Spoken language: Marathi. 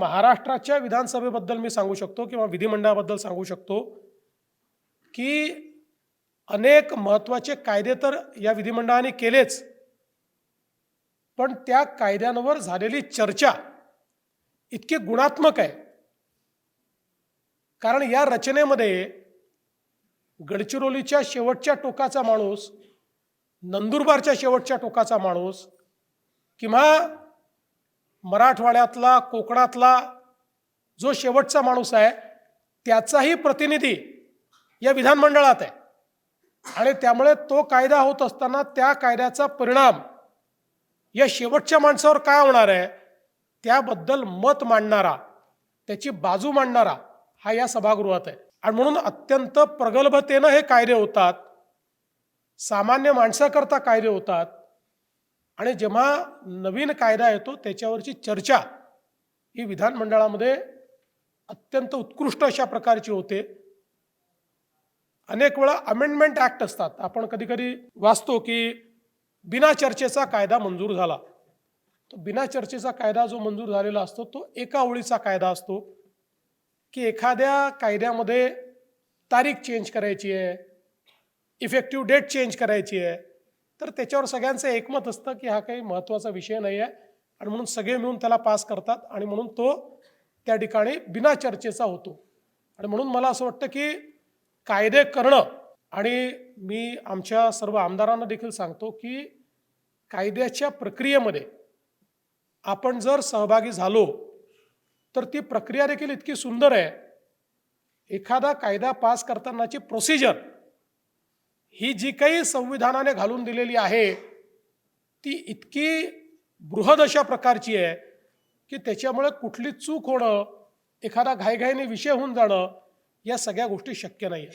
महाराष्ट्राच्या विधानसभेबद्दल मी सांगू शकतो किंवा विधिमंडळाबद्दल सांगू शकतो की अनेक महत्त्वाचे कायदे तर या विधिमंडळाने केलेच पण त्या कायद्यांवर झालेली चर्चा इतकी गुणात्मक आहे. कारण या रचनेमध्ये गडचिरोलीच्या शेवटच्या टोकाचा माणूस नंदुरबारच्या शेवटच्या टोकाचा माणूस किंवा मराठवाड्यातला कोकणातला जो शेवटचा माणूस आहे त्याचाही प्रतिनिधी या विधानमंडळात आहे. आणि त्यामुळे तो कायदा होत असताना त्या कायद्याचा परिणाम या शेवटच्या माणसावर काय होणार आहे त्याबद्दल मत मांडणारा त्याची बाजू मांडणारा हा या सभागृहात आहे. आणि म्हणून अत्यंत प्रगल्भतेनं हे कायदे होतात सामान्य माणसाकरता कायदे होतात आणि जेव्हा नवीन कायदा येतो त्याच्यावरची चर्चा ही विधानमंडळामध्ये अत्यंत उत्कृष्ट अशा प्रकारची होते. अनेक वेळा अमेंडमेंट ॲक्ट असतात. आपण कधीकधी वाचतो की बिना चर्चेचा कायदा मंजूर झाला. तो बिना चर्चेचा कायदा जो मंजूर झालेला असतो तो एका ओळीचा कायदा असतो की एखाद्या कायद्यामध्ये तारीख चेंज करायची आहे इफेक्टिव्ह डेट चेंज करायची आहे. तर त्याच्यावर सगळ्यांचं एकमत असतं की हा काही महत्त्वाचा विषय नाही आहे. आणि म्हणून सगळे मिळून त्याला पास करतात आणि म्हणून तो त्या ठिकाणी बिना चर्चेचा होतो. आणि म्हणून मला असं वाटतं की कायदे करणं आणि मी आमच्या सर्व आमदारांना देखील सांगतो की कायद्याच्या प्रक्रियेमध्ये आपण जर सहभागी झालो तर ती प्रक्रिया देखील इतकी सुंदर आहे. एखादा कायदा पास करतानाची प्रोसिजर ही जी काही संविधानाने घालून दिलेली आहे ती इतकी बृहद अशा प्रकारची आहे की त्याच्यामुळे कुठली चूक होणं एखादा घाईघाईने विषय होऊन जाणं या सगळ्या गोष्टी शक्य नाही